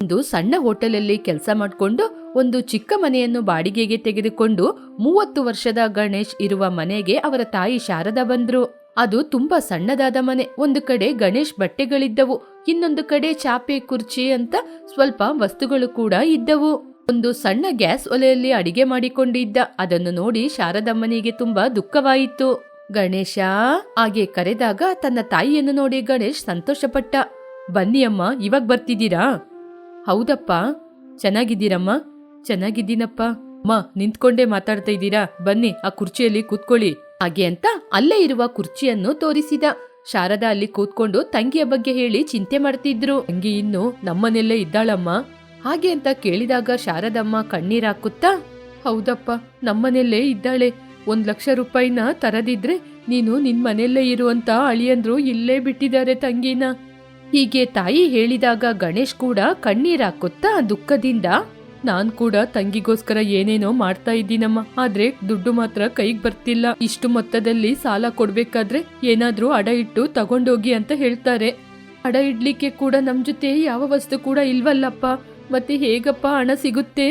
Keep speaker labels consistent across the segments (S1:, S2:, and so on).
S1: ಒಂದು ಸಣ್ಣ ಹೋಟೆಲಲ್ಲಿ ಕೆಲಸ ಮಾಡಿಕೊಂಡು ಒಂದು ಚಿಕ್ಕ ಮನೆಯನ್ನು ಬಾಡಿಗೆಗೆ ತೆಗೆದುಕೊಂಡು ಮೂವತ್ತು ವರ್ಷದ ಗಣೇಶ್ ಇರುವ ಮನೆಗೆ ಅವರ ತಾಯಿ ಶಾರದಾ ಬಂದ್ರು. ಅದು ತುಂಬಾ ಸಣ್ಣದಾದ ಮನೆ. ಒಂದು ಕಡೆ ಗಣೇಶ್ ಬಟ್ಟೆಗಳಿದ್ದವು, ಇನ್ನೊಂದು ಕಡೆ ಚಾಪೆ, ಕುರ್ಚಿ ಅಂತ ಸ್ವಲ್ಪ ವಸ್ತುಗಳು ಕೂಡ ಇದ್ದವು. ಒಂದು ಸಣ್ಣ ಗ್ಯಾಸ್ ಒಲೆಯಲ್ಲಿ ಅಡಿಗೆ ಮಾಡಿಕೊಂಡಿದ್ದ. ಅದನ್ನು ನೋಡಿ ಶಾರದಮ್ಮನಿಗೆ ತುಂಬಾ ದುಃಖವಾಯಿತು. ಗಣೇಶ, ಹಾಗೆ ಕರೆದಾಗ ತನ್ನ ತಾಯಿಯನ್ನು ನೋಡಿ ಗಣೇಶ್ ಸಂತೋಷಪಟ್ಟ. ಬನ್ನಿ ಅಮ್ಮ ಇವಾಗ ಬರ್ತಿದ್ದೀರಾ? ಹೌದಪ್ಪ. ಚೆನ್ನಾಗಿದ್ದೀರಮ್ಮ. ಚೆನ್ನಾಗಿದ್ದೀನಪ್ಪ. ಅಮ್ಮ ನಿಂತ್ಕೊಂಡೇ ಮಾತಾಡ್ತಾ ಇದ್ದೀರಾ? ಬನ್ನಿ, ಆ ಕುರ್ಚಿಯಲ್ಲಿ ಕೂತ್ಕೊಳ್ಳಿ. ಹಾಗೆ ಅಂತ ಅಲ್ಲೇ ಇರುವ ಕುರ್ಚಿಯನ್ನು ತೋರಿಸಿದ. ಶಾರದಾ ಅಲ್ಲಿ ಕೂತ್ಕೊಂಡು ತಂಗಿಯ ಬಗ್ಗೆ ಹೇಳಿ ಚಿಂತೆ ಮಾಡ್ತಿದ್ರು. ತಂಗಿ ಇನ್ನು ನಮ್ಮನೆಲ್ಲೇ ಇದ್ದಾಳಮ್ಮ. ಹಾಗೆ ಅಂತ ಕೇಳಿದಾಗ ಶಾರದಮ್ಮ ಕಣ್ಣೀರಾಕುತ್ತಾ ಹೌದಪ್ಪ ನಮ್ಮನೆಲ್ಲೇ ಇದ್ದಾಳೆ. ಒಂದ್ ಲಕ್ಷ ರೂಪಾಯಿನ ತರದಿದ್ರೆ ನೀನು ನಿನ್ ಮನೆಯಲ್ಲೇ ಇರುವಂತ ಅಳಿಯಂದ್ರು ಇಲ್ಲೇ ಬಿಟ್ಟಿದ್ದಾರೆ ತಂಗಿನ. ಹೀಗೆ ತಾಯಿ ಹೇಳಿದಾಗ ಗಣೇಶ್ ಕೂಡ ಕಣ್ಣೀರಾಕುತ್ತಾ ದುಃಖದಿಂದ, ನಾನ್ ಕೂಡ ತಂಗಿಗೋಸ್ಕರ ಏನೇನೋ ಮಾಡ್ತಾ ಇದ್ದೀನಮ್ಮ, ಆದ್ರೆ ದುಡ್ಡು ಮಾತ್ರ ಕೈಗ್ ಬರ್ತಿಲ್ಲ. ಇಷ್ಟು ಮೊತ್ತದಲ್ಲಿ ಸಾಲ ಕೊಡ್ಬೇಕಾದ್ರೆ ಏನಾದ್ರೂ ಅಡ ಇಟ್ಟು ತಗೊಂಡೋಗಿ ಅಂತ ಹೇಳ್ತಾರೆ. ಅಡ ಇಡ್ಲಿಕ್ಕೆ ಕೂಡ ನಮ್ ಜೊತೆ ಯಾವ ವಸ್ತು ಕೂಡ ಇಲ್ವಲ್ಲಪ್ಪ, ಮತ್ತೆ ಹೇಗಪ್ಪ ಹಣ ಸಿಗುತ್ತೆ?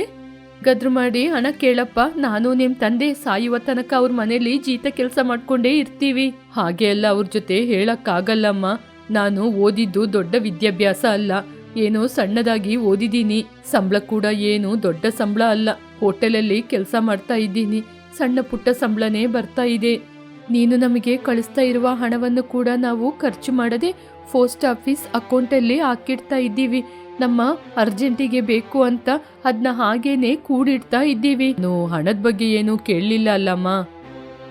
S1: ಗದ್ರು ಮಾಡಿ ಹಣ ಕೇಳಪ್ಪ, ನಾನು ನಿಮ್ ತಂದೆ, ಸಾಯುವ ತನಕ ಅವ್ರ ಮನೇಲಿ ಜೀತ ಕೆಲಸ ಮಾಡ್ಕೊಂಡೇ ಇರ್ತೀವಿ. ಹಾಗೆ ಎಲ್ಲ ಅವ್ರ ಜೊತೆ ಹೇಳಕ್ಕಾಗಲ್ಲಮ್ಮ. ನಾನು ಓದಿದ್ದು ದೊಡ್ಡ ವಿದ್ಯಾಭ್ಯಾಸ ಅಲ್ಲ. ಏನೋ ಸಣ್ಣದಾಗಿ ಓದಿದ್ದೀನಿ. ಸಂಬಳ ಕೂಡ ಏನು ದೊಡ್ಡ ಸಂಬಳ ಅಲ್ಲ. ಹೋಟೆಲಲ್ಲಿ ಕೆಲಸ ಮಾಡ್ತಾ ಇದ್ದೀನಿ. ಸಣ್ಣ ಪುಟ್ಟ ಸಂಬಳನೇ ಬರ್ತಾ ಇದೆ. ನೀನು ನಮಗೆ ಕಳಿಸ್ತಾ ಇರುವ ಹಣವನ್ನು ಕೂಡ ನಾವು ಖರ್ಚು ಮಾಡದೆ ಪೋಸ್ಟ್ ಆಫೀಸ್ ಅಕೌಂಟಲ್ಲಿ ಹಾಕಿಡ್ತಾ ಇದ್ದೀವಿ. ನಮ್ಮ ಅರ್ಜೆಂಟಿಗೆ ಬೇಕು ಅಂತ ಅದನ್ನ ಹಾಗೇನೆ ಕೂಡಿಡ್ತಾ ಇದ್ದೀವಿ. ಹಣದ ಬಗ್ಗೆ ಏನು ಕೇಳಲಿಲ್ಲ ಅಲ್ಲಮ್ಮ?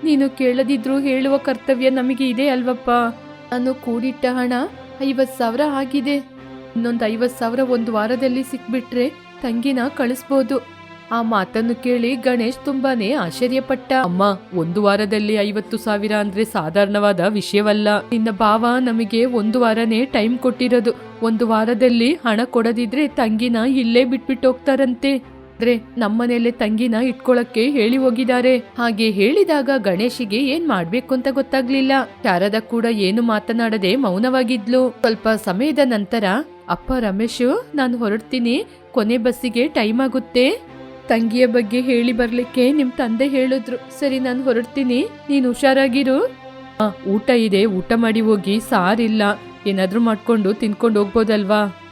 S1: ನೀನು ಕೇಳದಿದ್ರು ಹೇಳುವ ಕರ್ತವ್ಯ ನಮಗೆ ಇದೆ ಅಲ್ವಪ್ಪ. ನಾನು ಕೂಡಿಟ್ಟ ಹಣ ಐವತ್ತು ಸಾವಿರ ಆಗಿದೆ. ಇನ್ನೊಂದು ಐವತ್ತು ಸಾವಿರ ಒಂದು ವಾರದಲ್ಲಿ ಸಿಕ್ಬಿಟ್ರೆ ತಂಗಿನ ಕಳಿಸ್ಬೋದು. ಆ ಮಾತನ್ನು ಕೇಳಿ ಗಣೇಶ್ ತುಂಬಾನೇ ಆಶ್ಚರ್ಯಪಟ್ಟ. ಅಮ್ಮ, ಒಂದು ವಾರದಲ್ಲಿ ಐವತ್ತು ಸಾವಿರ ಅಂದ್ರೆ ಸಾಧಾರಣವಾದ ವಿಷಯವಲ್ಲ. ನಿನ್ನ ಭಾವ ನಮಗೆ ಒಂದು ವಾರನೇ ಟೈಮ್ ಕೊಟ್ಟಿರೋದು. ಒಂದು ವಾರದಲ್ಲಿ ಹಣ ಕೊಡದಿದ್ರೆ ತಂಗಿನ ಇಲ್ಲೇ ಬಿಟ್ಬಿಟ್ಟು ಹೋಗ್ತಾರಂತೆ. ಆದ್ರೆ ನಮ್ಮನೇಲೆ ತಂಗಿನ ಇಟ್ಕೊಳಕ್ಕೆ ಹೇಳಿ ಹೋಗಿದ್ದಾರೆ. ಹಾಗೆ ಹೇಳಿದಾಗ ಗಣೇಶಿಗೆ ಏನ್ ಮಾಡ್ಬೇಕು ಅಂತ ಗೊತ್ತಾಗ್ಲಿಲ್ಲ. ಶಾರದ ಕೂಡ ಏನು ಮಾತನಾಡದೆ ಮೌನವಾಗಿದ್ಲು. ಸ್ವಲ್ಪ ಸಮಯದ ನಂತರ, ಅಪ್ಪ ರಮೇಶು, ನಾನು ಹೊರಡ್ತೀನಿ. ಕೊನೆ ಬಸ್ಸಿಗೆ ಟೈಮ್ ಆಗುತ್ತೆ. ತಂಗಿಯ ಬಗ್ಗೆ ಹೇಳಿ ಬರ್ಲಿಕ್ಕೆ ನಿಮ್ ತಂದೆ ಹೇಳಿದ್ರು. ಸರಿ, ನಾನು ಹೊರಡ್ತೀನಿ. ನೀನು ಹುಷಾರಾಗಿರು. ಊಟ ಇದೆ. ಊಟ ಮಾಡಿ ಹೋಗಿ. ಸಾರಿಲ್ಲ. ಏನಾದ್ರೂ ಮಾಡ್ಕೊಂಡು ತಿನ್ಕೊಂಡು ಹೋಗ್ಬೋದಲ್ವಾ?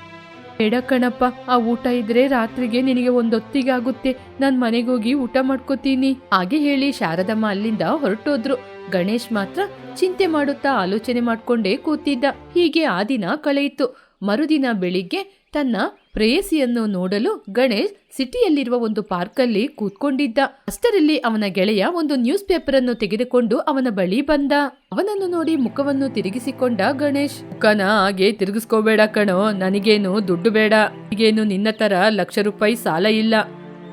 S1: ಬೇಡ ಕಣಪ್ಪ, ಆ ಊಟ ಇದ್ರೆ ರಾತ್ರಿಗೆ ನಿನಗೆ ಒಂದೊತ್ತಿಗೆ ಆಗುತ್ತೆ ನಾನ್ ಮನೆಗೆ ಹೋಗಿ ಊಟ ಮಾಡ್ಕೋತೀನಿ. ಹಾಗೆ ಹೇಳಿ ಶಾರದಮ್ಮ ಅಲ್ಲಿಂದ ಹೊರಟೋದ್ರು. ಗಣೇಶ್ ಮಾತ್ರ ಚಿಂತೆ ಮಾಡುತ್ತಾ ಆಲೋಚನೆ ಮಾಡ್ಕೊಂಡೇ ಕೂತಿದ್ದ. ಹೀಗೆ ಆ ದಿನ ಕಳೆಯಿತು. ಮರುದಿನ ಬೆಳಿಗ್ಗೆ ತನ್ನ ಪ್ರೇಯಸಿಯನ್ನು ನೋಡಲು ಗಣೇಶ್ ಸಿಟಿಯಲ್ಲಿರುವ ಒಂದು ಪಾರ್ಕಲ್ಲಿ ಕೂತ್ಕೊಂಡಿದ್ದ. ಅಷ್ಟರಲ್ಲಿ ಅವನ ಗೆಳೆಯ ಒಂದು ನ್ಯೂಸ್ ಪೇಪರ್ ಅನ್ನು ತೆಗೆದುಕೊಂಡು ಅವನ ಬಳಿ ಬಂದ. ಅವನನ್ನು ನೋಡಿ ಮುಖವನ್ನು ತಿರುಗಿಸಿಕೊಂಡ ಗಣೇಶ್, ಮುಖನ ಹಾಗೆ ತಿರುಗಿಸ್ಕೋಬೇಡ ಕಣೋ, ನನಗೇನು ದುಡ್ಡು ಬೇಡ, ಈಗೇನು ನಿನ್ನ ತರ ಲಕ್ಷ ರೂಪಾಯಿ ಸಾಲ ಇಲ್ಲ.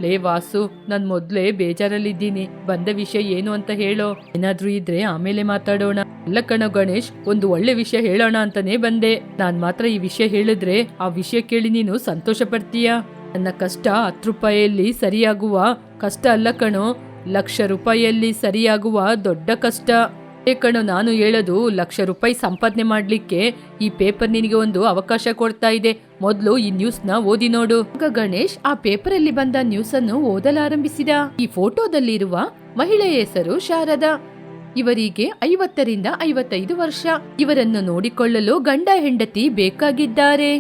S1: ಲೇ ವಾಸು, ನಾನ್ ಮೊದ್ಲೇ ಬೇಜಾರಲ್ಲಿದ್ದೀನಿ. ಬಂದ ವಿಷಯ ಏನು ಅಂತ ಹೇಳೋ? ಏನಾದ್ರೂ ಇದ್ರೆ ಆಮೇಲೆ ಮಾತಾಡೋಣ. ಅಲ್ಲ ಕಣೋ ಗಣೇಶ್, ಒಂದು ಒಳ್ಳೆ ವಿಷಯ ಹೇಳೋಣ ಅಂತಾನೆ ಬಂದೆ. ನಾನ್ ಮಾತ್ರ ಈ ವಿಷಯ ಹೇಳಿದ್ರೆ ಆ ವಿಷಯ ಕೇಳಿ ನೀನು ಸಂತೋಷ ಪಡ್ತೀಯ ನನ್ನ ಕಷ್ಟ ಹತ್ತು ರೂಪಾಯಿಯಲ್ಲಿ ಸರಿಯಾಗುವ ಕಷ್ಟ ಅಲ್ಲ ಕಣೋ. ಲಕ್ಷ ರೂಪಾಯಿಯಲ್ಲಿ ಸರಿಯಾಗುವ ದೊಡ್ಡ ಕಷ್ಟ. ಏ ಕಣೋ ನಾನು ಹೇಳೋದು ಲಕ್ಷ ರೂಪಾಯಿ ಸಂಪಾದನೆ ಮಾಡ್ಲಿಕ್ಕೆ ಈ ಪೇಪರ್ ನಿನಗೆ ಒಂದು ಅವಕಾಶ ಕೊಡ್ತಾ ಇದೆ. ಮೊದ್ಲು ಈ ನ್ಯೂಸ್ನ ಓದಿ ನೋಡು. ಗಣೇಶ್ ಆ ಪೇಪರ್ ಅಲ್ಲಿ ಬಂದ ನ್ಯೂಸ್ ಅನ್ನು ಓದಲಾರಂಭಿಸಿದ. ಈ ಫೋಟೋದಲ್ಲಿರುವ ಮಹಿಳೆಯ ಹೆಸರು ಶಾರದಾ. ಇವರಿಗೆ ಐವತ್ತರಿಂದ ಐವತ್ತೈದು ವರ್ಷ. ಇವರನ್ನು ನೋಡಿಕೊಳ್ಳಲು ಗಂಡ ಹೆಂಡತಿ ಬೇಕಾಗಿದ್ದಾರೆ.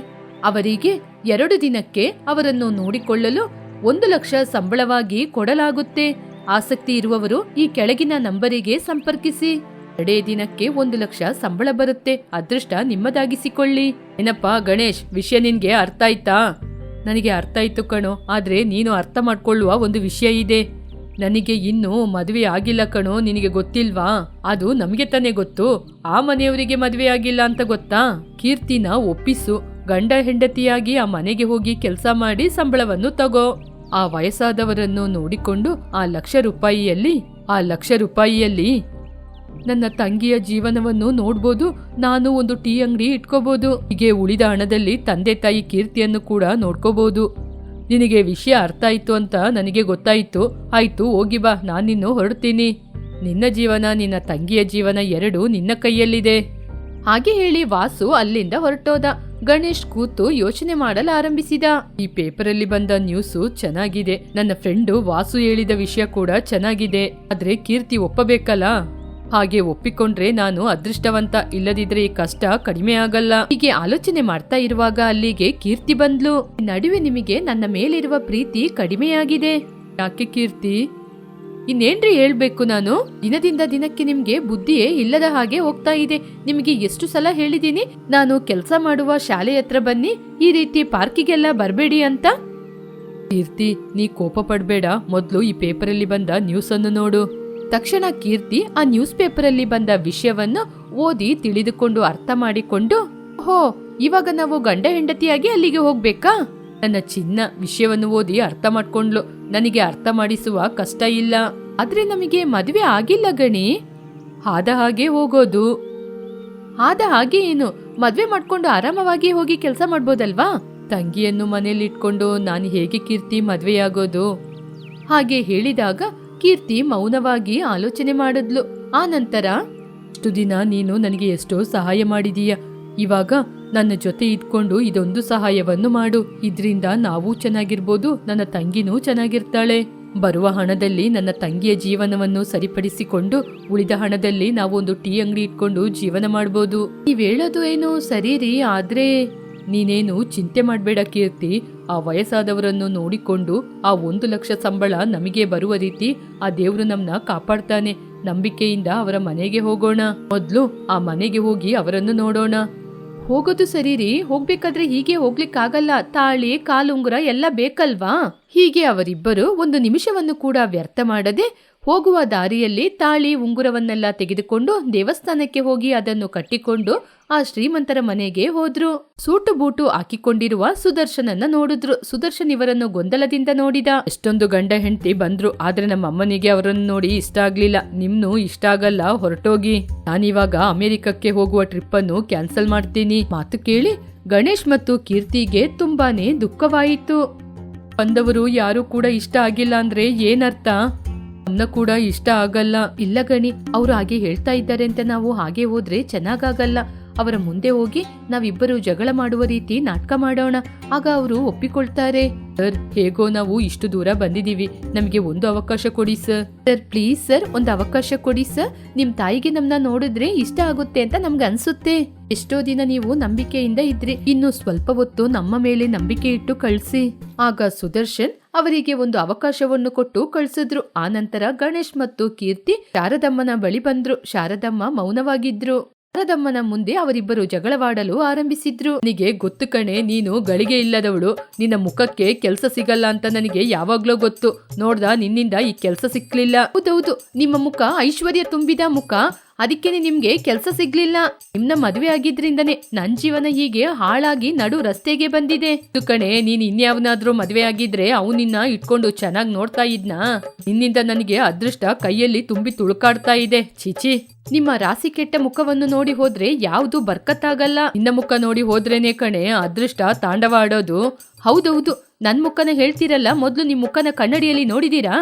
S1: ಅವರಿಗೆ ಎರಡು ದಿನಕ್ಕೆ ಅವರನ್ನು ನೋಡಿಕೊಳ್ಳಲು ಒಂದು ಲಕ್ಷ ಸಂಬಳವಾಗಿ ಕೊಡಲಾಗುತ್ತೆ. ಆಸಕ್ತಿ ಇರುವವರು ಈ ಕೆಳಗಿನ ನಂಬರಿಗೆ ಸಂಪರ್ಕಿಸಿ. ಎರಡೇ ದಿನಕ್ಕೆ ಒಂದು ಲಕ್ಷ ಸಂಬಳ ಬರುತ್ತೆ. ಅದೃಷ್ಟ ನಿಮ್ಮದಾಗಿಸಿಕೊಳ್ಳಿ. ಏನಪ್ಪ ಗಣೇಶ್, ವಿಷಯ ನಿನ್ಗೆ ಅರ್ಥ ಆಯ್ತಾ? ನನಗೆ ಅರ್ಥ ಆಯ್ತು ಕಣೋ, ಆದ್ರೆ ನೀನು ಅರ್ಥ ಮಾಡ್ಕೊಳ್ಳುವ ಒಂದು ವಿಷಯ ಇದೆ. ನನಗೆ ಇನ್ನೂ ಮದುವೆ ಆಗಿಲ್ಲ ಕಣೋ, ನಿನಗೆ ಗೊತ್ತಿಲ್ವಾ? ಅದು ನಮಗೆ ತಾನೇ ಗೊತ್ತು. ಆ ಮನೆಯವರಿಗೆ ಮದುವೆ ಆಗಿಲ್ಲ ಅಂತ ಗೊತ್ತಾ? ಕೀರ್ತಿನ ಒಪ್ಪಿಸು. ಗಂಡ ಹೆಂಡತಿಯಾಗಿ ಆ ಮನೆಗೆ ಹೋಗಿ ಕೆಲಸ ಮಾಡಿ ಸಂಬಳವನ್ನು ತಗೋ. ಆ ವಯಸ್ಸಾದವರನ್ನು ನೋಡಿಕೊಂಡು ಆ ಲಕ್ಷ ರೂಪಾಯಿಯಲ್ಲಿ, ಆ ಲಕ್ಷ ರೂಪಾಯಿಯಲ್ಲಿ ನನ್ನ ತಂಗಿಯ ಜೀವನವನ್ನು ನೋಡ್ಬೋದು, ನಾನು ಒಂದು ಟೀ ಅಂಗಡಿ ಇಟ್ಕೋಬಹುದು ಹೀಗೆ ಉಳಿದ ಹಣದಲ್ಲಿ ತಂದೆ ತಾಯಿ ಕೀರ್ತಿಯನ್ನು ಕೂಡ ನೋಡ್ಕೋಬಹುದು ನಿನಗೆ ವಿಷಯ ಅರ್ಥ ಆಯ್ತು ಅಂತ ನನಗೆ ಗೊತ್ತಾಯ್ತು. ಆಯ್ತು, ಹೋಗಿ ಬಾ ನಾನಿನ್ನು ಹೊರಡ್ತೀನಿ. ನಿನ್ನ ಜೀವನ, ನಿನ್ನ ತಂಗಿಯ ಜೀವನ ಎರಡು ನಿನ್ನ ಕೈಯಲ್ಲಿದೆ. ಹಾಗೆ ಹೇಳಿ ವಾಸು ಅಲ್ಲಿಂದ ಹೊರಟೋದ. ಗಣೇಶ್ ಕೂತು ಯೋಚನೆ ಮಾಡಲು ಆರಂಭಿಸಿದ. ಈ ಪೇಪರಲ್ಲಿ ಬಂದ ನ್ಯೂಸು ಚೆನ್ನಾಗಿದೆ. ನನ್ನ ಫ್ರೆಂಡು ವಾಸು ಹೇಳಿದ ವಿಷಯ ಕೂಡ ಚೆನ್ನಾಗಿದೆ. ಆದ್ರೆ ಕೀರ್ತಿ ಒಪ್ಪಬೇಕಲ್ಲ? ಹಾಗೆ ಒಪ್ಪಿಕೊಂಡ್ರೆ ನಾನು ಅದೃಷ್ಟವಂತ ಇಲ್ಲದಿದ್ರೆ ಈ ಕಷ್ಟ ಕಡಿಮೆ ಆಗಲ್ಲ. ಹೀಗೆ ಆಲೋಚನೆ ಮಾಡ್ತಾ ಇರುವಾಗ ಅಲ್ಲಿಗೆ ಕೀರ್ತಿ ಬಂದ್ಲು. ನಡುವೆ ನಿಮಗೆ ನನ್ನ ಮೇಲಿರುವ ಪ್ರೀತಿ ಕಡಿಮೆಯಾಗಿದೆ. ಯಾಕೆ ಕೀರ್ತಿ? ಇನ್ನೇನ್ರಿ ಹೇಳ್ಬೇಕು ನಾನು? ದಿನದಿಂದ ದಿನಕ್ಕೆ ನಿಮ್ಗೆ ಬುದ್ಧಿಯೇ ಇಲ್ಲದ ಹಾಗೆ ಹೋಗ್ತಾ ಇದೆ. ನಿಮಗೆ ಎಷ್ಟು ಸಲ ಹೇಳಿದೀನಿ ನಾನು ಕೆಲಸ ಮಾಡುವ ಶಾಲೆ ಹತ್ರ ಬನ್ನಿ, ಈ ರೀತಿ ಪಾರ್ಕಿಗೆಲ್ಲ ಬರಬೇಡಿ ಅಂತ. ಕೀರ್ತಿ, ನೀ ಕೋಪ ಪಡ್ಬೇಡ. ಮೊದ್ಲು ಈ ಪೇಪರಲ್ಲಿ ಬಂದ ನ್ಯೂಸ್ ಅನ್ನು ನೋಡು. ತಕ್ಷಣ ಕೀರ್ತಿ ಆ ನ್ಯೂಸ್ ಪೇಪರಲ್ಲಿ ಬಂದ ವಿಷಯವನ್ನು ಓದಿ ತಿಳಿದುಕೊಂಡು ಅರ್ಥ ಮಾಡಿಕೊಂಡು, ಹೋ, ಇವಾಗ ನಾವು ಗಂಡ ಹೆಂಡತಿಯಾಗಿ ಅಲ್ಲಿಗೆ ಹೋಗ್ಬೇಕಾ? ನನ್ನ ಚಿನ್ನ ವಿಷಯವನ್ನು ಓದಿ ಅರ್ಥ ಮಾಡ್ಕೊಂಡ್ಲು ನನಗೆ ಅರ್ಥ ಮಾಡಿಸುವ ಕಷ್ಟ ಇಲ್ಲ. ಆದ್ರೆ ನಮಗೆ ಮದುವೆ ಆಗಿಲ್ಲ ಗಣಿ. ಆದ ಹಾಗೆ ಹೋಗೋದು. ಆದ ಹಾಗೆ ಏನು? ಮದ್ವೆ ಮಾಡ್ಕೊಂಡು ಆರಾಮವಾಗಿ ಹೋಗಿ ಕೆಲಸ ಮಾಡ್ಬೋದಲ್ವಾ? ತಂಗಿಯನ್ನು ಮನೇಲಿ ಇಟ್ಕೊಂಡು ನಾನು ಹೇಗೆ ಕೀರ್ತಿ ಮದ್ವೆಯಾಗೋದು? ಹಾಗೆ ಹೇಳಿದಾಗ ಕೀರ್ತಿ ಮೌನವಾಗಿ ಆಲೋಚನೆ ಮಾಡಿದ್ಲು. ಆ ನಂತರ ಇಷ್ಟು ದಿನ ನೀನು ನನಗೆ ಎಷ್ಟೋ ಸಹಾಯ ಮಾಡಿದೀಯ. ಇವಾಗ ನನ್ನ ಜೊತೆ ಇದ್ಕೊಂಡು ಇದೊಂದು ಸಹಾಯವನ್ನು ಮಾಡು. ಇದ್ರಿಂದ ನಾವೂ ಚೆನ್ನಾಗಿರ್ಬೋದು, ನನ್ನ ತಂಗಿನೂ ಚೆನ್ನಾಗಿರ್ತಾಳೆ. ಬರುವ ಹಣದಲ್ಲಿ ನನ್ನ ತಂಗಿಯ ಜೀವನವನ್ನು ಸರಿಪಡಿಸಿಕೊಂಡು ಉಳಿದ ಹಣದಲ್ಲಿ ನಾವು ಒಂದು ಟೀ ಅಂಗಡಿ ಇಟ್ಕೊಂಡು ಜೀವನ ಮಾಡ್ಬೋದು. ನೀವ್ ಹೇಳೋದು ಏನು ಸರಿ ರೀ, ಆದ್ರೆ ನೀನೇನು ಚಿಂತೆ ಮಾಡಬೇಡ ಕೀರ್ತಿ. ಆ ವಯಸ್ಸಾದವರನ್ನು ನೋಡಿಕೊಂಡು ಆ ಒಂದು ಲಕ್ಷ ಸಂಬಳ ನಮಗೆ ಬರುವ ರೀತಿ ಆ ದೇವರು ನಮ್ಮನ್ನ ಕಾಪಾಡ್ತಾನೆ. ನಂಬಿಕೆಯಿಂದ ಅವರ ಮನೆಗೆ ಹೋಗೋಣ. ಮೊದ್ಲು ಆ ಮನೆಗೆ ಹೋಗಿ ಅವರನ್ನು ನೋಡೋಣ. ಹೋಗೋದು ಸರಿ ರೀ. ಹೋಗ್ಬೇಕಾದ್ರೆ ಹೀಗೆ ಹೋಗ್ಲಿಕ್ಕಾಗಲ್ಲ. ತಾಳಿ, ಕಾಲುಂಗುರ ಎಲ್ಲ ಬೇಕಲ್ವಾ? ಹೀಗೆ ಅವರಿಬ್ಬರು ಒಂದು ನಿಮಿಷವನ್ನು ಕೂಡ ವ್ಯರ್ಥ ಮಾಡದೆ ಹೋಗುವ ದಾರಿಯಲ್ಲಿ ತಾಳಿ ಉಂಗುರವನ್ನೆಲ್ಲ ತೆಗೆದುಕೊಂಡು ದೇವಸ್ಥಾನಕ್ಕೆ ಹೋಗಿ ಅದನ್ನು ಕಟ್ಟಿಕೊಂಡು ಆ ಶ್ರೀಮಂತರ ಮನೆಗೆ ಹೋದ್ರು. ಸೂಟು ಬೂಟು ಹಾಕಿಕೊಂಡಿರುವ ಸುದರ್ಶನನ್ನ ನೋಡಿದ್ರು. ಸುದರ್ಶನ್ ಇವರನ್ನು ಗೊಂದಲದಿಂದ ನೋಡಿದ. ಎಷ್ಟೊಂದು ಗಂಡ ಹೆಂಡತಿ ಬಂದ್ರು. ಆದ್ರೆ ನಮ್ಮ ಅಮ್ಮನಿಗೆ ಅವರನ್ನು ನೋಡಿ ಇಷ್ಟ ಆಗ್ಲಿಲ್ಲ. ನಿಮ್ನು ಇಷ್ಟ ಆಗಲ್ಲ, ಹೊರಟೋಗಿ. ನಾನಿವಾಗ ಅಮೆರಿಕಕ್ಕೆ ಹೋಗುವ ಟ್ರಿಪ್ ಅನ್ನು ಕ್ಯಾನ್ಸಲ್ ಮಾಡ್ತೀನಿ. ಮಾತು ಕೇಳಿ ಗಣೇಶ್ ಮತ್ತು ಕೀರ್ತಿಗೆ ತುಂಬಾನೇ ದುಃಖವಾಯಿತು. ಬಂದವರು ಯಾರು ಕೂಡ ಇಷ್ಟ ಆಗಿಲ್ಲ ಅಂದ್ರೆ ಏನರ್ಥ? ಅನ್ನ ಕೂಡ ಇಷ್ಟ ಆಗಲ್ಲ. ಇಲ್ಲ ಗಣಿ, ಅವ್ರು ಹಾಗೆ ಹೇಳ್ತಾ ಇದ್ದಾರೆ ಅಂತ ನಾವು ಹಾಗೆ ಹೋದ್ರೆ ಚೆನ್ನಾಗಾಗಲ್ಲ. ಅವರ ಮುಂದೆ ಹೋಗಿ ನಾವಿಬ್ಬರು ಜಗಳ ಮಾಡುವ ರೀತಿ ನಾಟಕ ಮಾಡೋಣ. ಆಗ ಅವರು ಒಪ್ಪಿಕೊಳ್ತಾರೆ. ಸರ್, ಹೇಗೋ ನಾವು ಇಷ್ಟು ದೂರ ಬಂದಿದೀವಿ ನಮಗೆ ಒಂದು ಅವಕಾಶ ಕೊಡಿ, ಸರ್. Sir, please, sir. ಒಂದು ಅವಕಾಶ ಕೊಡಿ, ಸರ್. ನಿಮ್ ತಾಯಿಗೆ ನಮ್ನ ನೋಡಿದ್ರೆ ಇಷ್ಟ ಆಗುತ್ತೆ ಅಂತ ನಮ್ಗೆ ಅನ್ಸುತ್ತೆ. ಎಷ್ಟೋ ದಿನ ನೀವು ನಂಬಿಕೆಯಿಂದ ಇದ್ರಿ. ಇನ್ನು ಸ್ವಲ್ಪ ಹೊತ್ತು ನಮ್ಮ ಮೇಲೆ ನಂಬಿಕೆ ಇಟ್ಟು ಕಳ್ಸಿ. ಆಗ ಸುದರ್ಶನ್ ಅವರಿಗೆ ಒಂದು ಅವಕಾಶವನ್ನು ಕೊಟ್ಟು ಕಳಿಸಿದ್ರು. ಆ ನಂತರ ಗಣೇಶ್ ಮತ್ತು ಕೀರ್ತಿ ಶಾರದಮ್ಮನ ಬಳಿ ಬಂದ್ರು. ಶಾರದಮ್ಮ ಮೌನವಾಗಿದ್ರು. ಶಾರದಮ್ಮನ ಮುಂದೆ ಅವರಿಬ್ಬರು ಜಗಳವಾಡಲು ಆರಂಭಿಸಿದ್ರು. ನಿನಗೆ ಗೊತ್ತು ಕಣೆ, ನೀನು ಗಳಿಗೆ ಇಲ್ಲದವಳು. ನಿನ್ನ ಮುಖಕ್ಕೆ ಕೆಲಸ ಸಿಗಲ್ಲ ಅಂತ ನನಗೆ ಯಾವಾಗ್ಲೂ ಗೊತ್ತು. ನೋಡ್ದ, ನಿನ್ನಿಂದ ಈ ಕೆಲಸ ಸಿಕ್ಲಿಲ್ಲ. ಹೌದೌದು, ನಿಮ್ಮ ಮುಖ ಐಶ್ವರ್ಯ ತುಂಬಿದ ಮುಖ. ಅದಕ್ಕೇನೆ ನಿಮ್ಗೆ ಕೆಲಸ ಸಿಗ್ಲಿಲ್ಲ. ನಿಮ್ನ ಮದುವೆ ಆಗಿದ್ರಿಂದನೇ ನನ್ ಜೀವನ ಹೀಗೆ ಹಾಳಾಗಿ ನಡು ರಸ್ತೆಗೆ ಬಂದಿದೆ. ಕಣೆ, ನೀನ್ ಇನ್ಯಾವನಾದ್ರೂ ಮದುವೆ ಆಗಿದ್ರೆ ಅವನಿನ್ನ ಇಟ್ಕೊಂಡು ಚೆನ್ನಾಗಿ ನೋಡ್ತಾ ಇದ್ನಾ? ನಿನ್ನಿಂದ ನನಗೆ ಅದೃಷ್ಟ ಕೈಯಲ್ಲಿ ತುಂಬಿ ತುಳುಕಾಡ್ತಾ ಇದೆ. ಚಿಚಿ ನಿಮ್ಮ ರಾಸಿ ಕೆಟ್ಟ ಮುಖವನ್ನು ನೋಡಿ ಹೋದ್ರೆ ಯಾವುದು ಬರ್ಕತ್ತಾಗಲ್ಲ. ನಿನ್ನ ಮುಖ ನೋಡಿ ಹೋದ್ರೇನೆ ಕಣೆ, ಅದೃಷ್ಟ ತಾಂಡವ ಆಡೋದು. ಹೌದೌದು, ನನ್ ಮುಖನ ಹೇಳ್ತಿರಲ್ಲ, ಮೊದ್ಲು ನಿಮ್ ಮುಖನ ಕನ್ನಡಿಯಲ್ಲಿ ನೋಡಿದೀರಾ?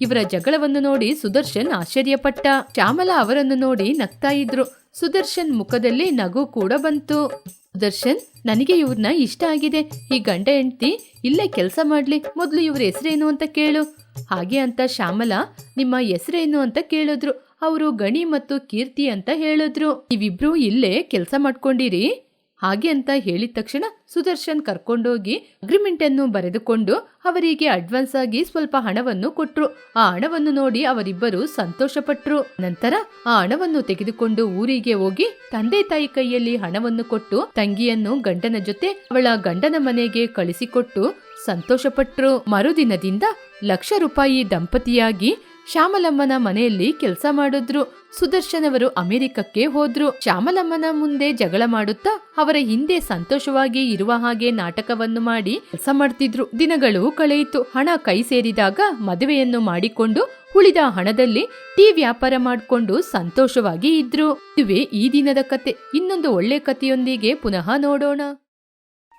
S1: ಇವರ ಜಗಳವನ್ನು ನೋಡಿ ಸುದರ್ಶನ್ ಆಶ್ಚರ್ಯಪಟ್ಟ. ಶ್ಯಾಮಲಾ ಅವರನ್ನು ನೋಡಿ ನಗ್ತಾ ಇದ್ರು. ಸುದರ್ಶನ್ ಮುಖದಲ್ಲಿ ನಗು ಕೂಡ ಬಂತು. ಸುದರ್ಶನ್, ನನಗೆ ಇವ್ರನ್ನ ಇಷ್ಟ ಆಗಿದೆ. ಈ ಗಂಡ ಹೆಂಡ್ತಿ ಇಲ್ಲೇ ಕೆಲಸ ಮಾಡ್ಲಿ, ಮೊದಲು ಇವ್ರ ಹೆಸರೇನು ಅಂತ ಕೇಳು. ಹಾಗೆ ಅಂತ ಶ್ಯಾಮಲಾ ನಿಮ್ಮ ಹೆಸರೇನು ಅಂತ ಕೇಳಿದ್ರು. ಅವರು ಗಣಿ ಮತ್ತು ಕೀರ್ತಿ ಅಂತ ಹೇಳಿದ್ರು. ನೀವಿಬ್ರು ಇಲ್ಲೇ ಕೆಲಸ ಮಾಡ್ಕೊಂಡಿರಿ. ಹಾಗೆ ಅಂತ ಹೇಳಿದ ತಕ್ಷಣ ಸುದರ್ಶನ್ ಕರ್ಕೊಂಡೋಗಿ ಅಗ್ರಿಮೆಂಟ್ ಅನ್ನು ಬರೆದುಕೊಂಡು ಅವರಿಗೆ ಅಡ್ವಾನ್ಸ್ ಆಗಿ ಸ್ವಲ್ಪ ಹಣವನ್ನು ಕೊಟ್ರು. ಆ ಹಣವನ್ನು ನೋಡಿ ಅವರಿಬ್ಬರು ಸಂತೋಷಪಟ್ರು. ನಂತರ ಆ ಹಣವನ್ನು ತೆಗೆದುಕೊಂಡು ಊರಿಗೆ ಹೋಗಿ ತಂದೆ ತಾಯಿ ಕೈಯಲ್ಲಿ ಹಣವನ್ನು ಕೊಟ್ಟು ತಂಗಿಯನ್ನು ಗಂಡನ ಜೊತೆ ಅವಳ ಗಂಡನ ಮನೆಗೆ ಕಳಿಸಿಕೊಟ್ಟು ಸಂತೋಷಪಟ್ರು. ಮರುದಿನದಿಂದ ಲಕ್ಷ ರೂಪಾಯಿ ದಂಪತಿಯಾಗಿ ಶ್ಯಾಮಲಮ್ಮನ ಮನೆಯಲ್ಲಿ ಕೆಲಸ ಮಾಡಿದ್ರು. ಸುದರ್ಶನ್ ಅವರು ಅಮೆರಿಕಕ್ಕೆ ಹೋದ್ರು. ಶ್ಯಾಮಲಮ್ಮನ ಮುಂದೆ ಜಗಳ ಮಾಡುತ್ತಾ ಅವರ ಹಿಂದೆ ಸಂತೋಷವಾಗಿ ಇರುವ ಹಾಗೆ ನಾಟಕವನ್ನು ಮಾಡಿ ಕೆಲಸ ಮಾಡ್ತಿದ್ರು. ದಿನಗಳು ಕಳೆಯಿತು. ಹಣ ಕೈ ಸೇರಿದಾಗ ಮದುವೆಯನ್ನು ಮಾಡಿಕೊಂಡು ಉಳಿದ ಹಣದಲ್ಲಿ ಟೀ ವ್ಯಾಪಾರ ಮಾಡಿಕೊಂಡು ಸಂತೋಷವಾಗಿ ಇದ್ರು. ಇದುವೇ ಈ ದಿನದ ಕತೆ. ಇನ್ನೊಂದು ಒಳ್ಳೆ ಕಥೆಯೊಂದಿಗೆ ಪುನಃ ನೋಡೋಣ.